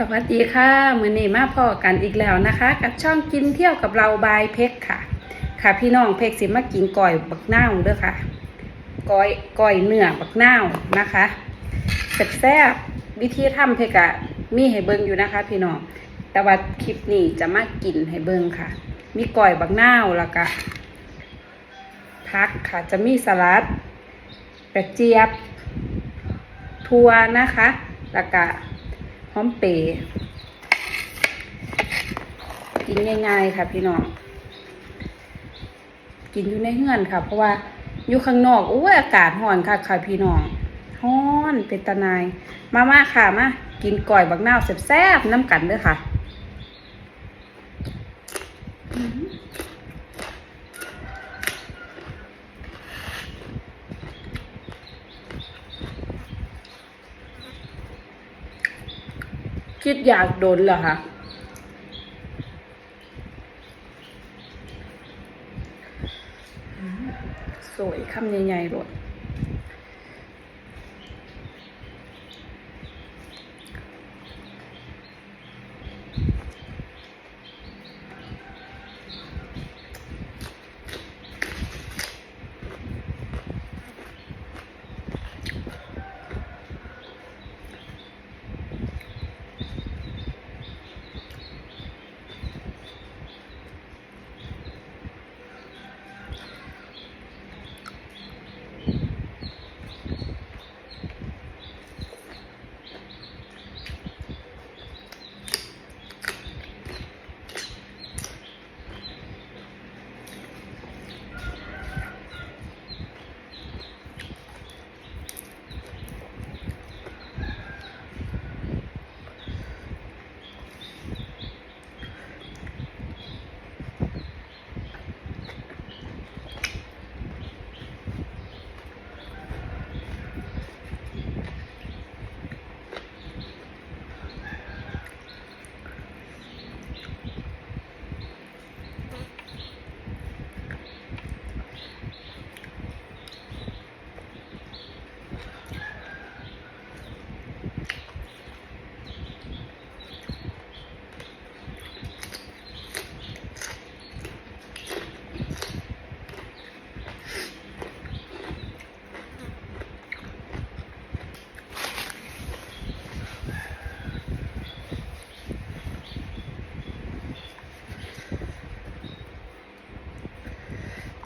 สวัสดีค่ะ มือนี้มาพอกันอีกแล้วนะคะ กับช่องกินเที่ยวกับเราบายเพกค่ะ ค่ะ พี่น้องเพกสิมากินก่อยบักนาวเด้อค่ะก้อยก้อยเนื้อบักนาวนะคะแซ่บๆวิธีทำเพกอะมีให้เบิ่งอยู่นะคะ พี่น้องแต่ว่าคลิปนี้จะมากินให้เบิ่งค่ะ มีก่อยบักนาวแล้วก็พักค่ะจะมีสลัดกระเจี๊ยบ ทัวนะคะแล้วก็ หอมเปย์กินง่าย ๆ ค่ะพี่น้อง กินอยู่ในเฮือนค่ะ เพราะว่าอยู่ข้างนอกโอ้ยอากาศห้อนค่ะค่ะพี่น้องฮ้อนเป็นตะนาย มามาค่ะมากินก่อยบักนาวแซ่บๆน้ำกันเด้อค่ะ คิดอยากโดนเหรอคะสวยคำใหญ่ๆรด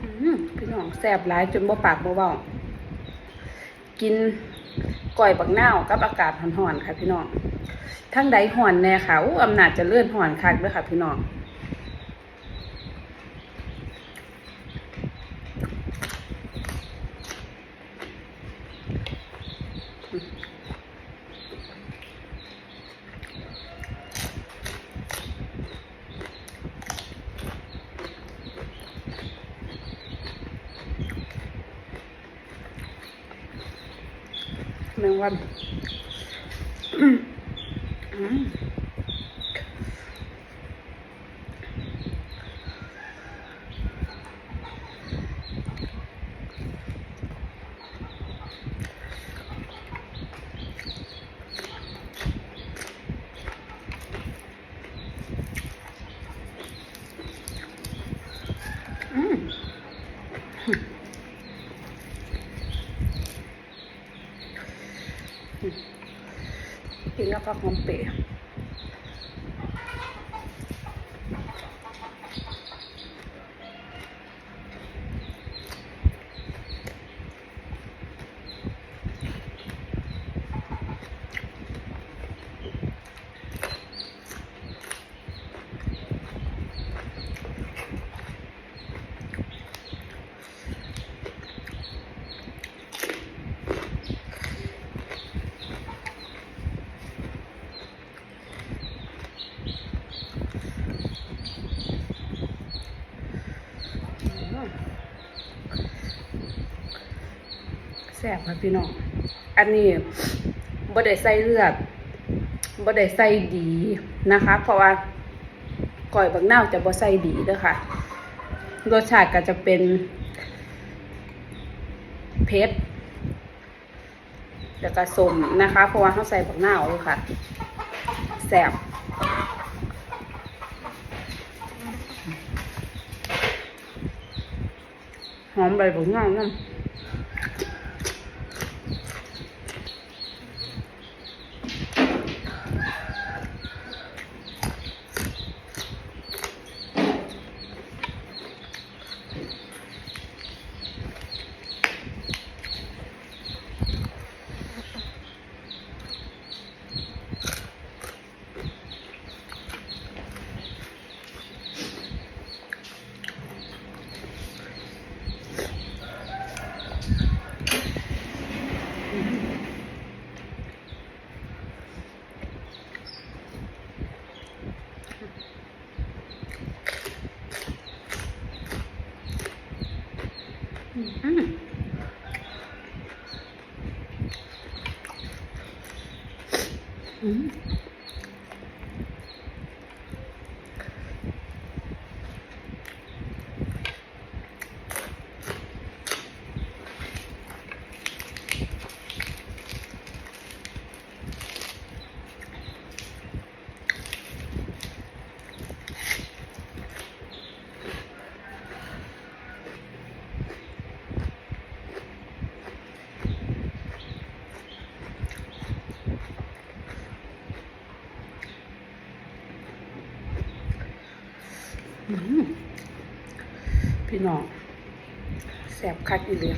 อื้อพี่น้อง แซ่บหลายจนบ่ปากบ่เว้ากินก่อยบักนาวกับอากาศห่อนๆค่ะพี่น้องทั้งใดห่อนแน่ค่ะอู้อำนาจจะเลื่อนห่อนคักด้วยค่ะพี่น้อง วันอืมอืมอืม กินแล้ ซ่บค่ะพี่น้อง อันนี้บ่ได้ใส่เลือดบ่ได้ใส่ดีนะคะ เพราะว่าก่อยบักนาจะบ่ใส่ดีเด้อค่ะ รสชาติก็จะเป็นเผ็ดแล้วก็สมนะคะ เพราะว่าเขาใส่บักนาเลยค่ะแซ่บหอมใบบุญงามน้ำ อืม อื พี่น้องแสบคักอีเลีย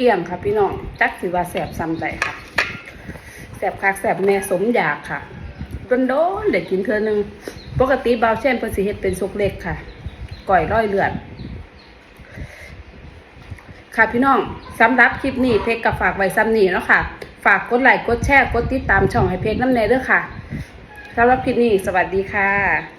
เกี่ยงค่ะพี่น้องจักสิว่าแสบซ้ำใจค่ะแสบคักแสบแน่สมอยากค่ะโดนโดนเด็กกินเทื่อนึงปกติเบาเช่นเพิ่นสิเฮ็ดเป็นสุกเล็กค่ะก่อยร้อยเลือดค่ะพี่น้องสำหรับคลิปนี้เพกกับฝากไว้ซ้ำนี้เนาะค่ะ ฝากกดไลค์กดแชร์กดติดตามช่องให้เพกน้ำเนยเด้อค่ะสำหรับคลิปนี้สวัสดีค่ะ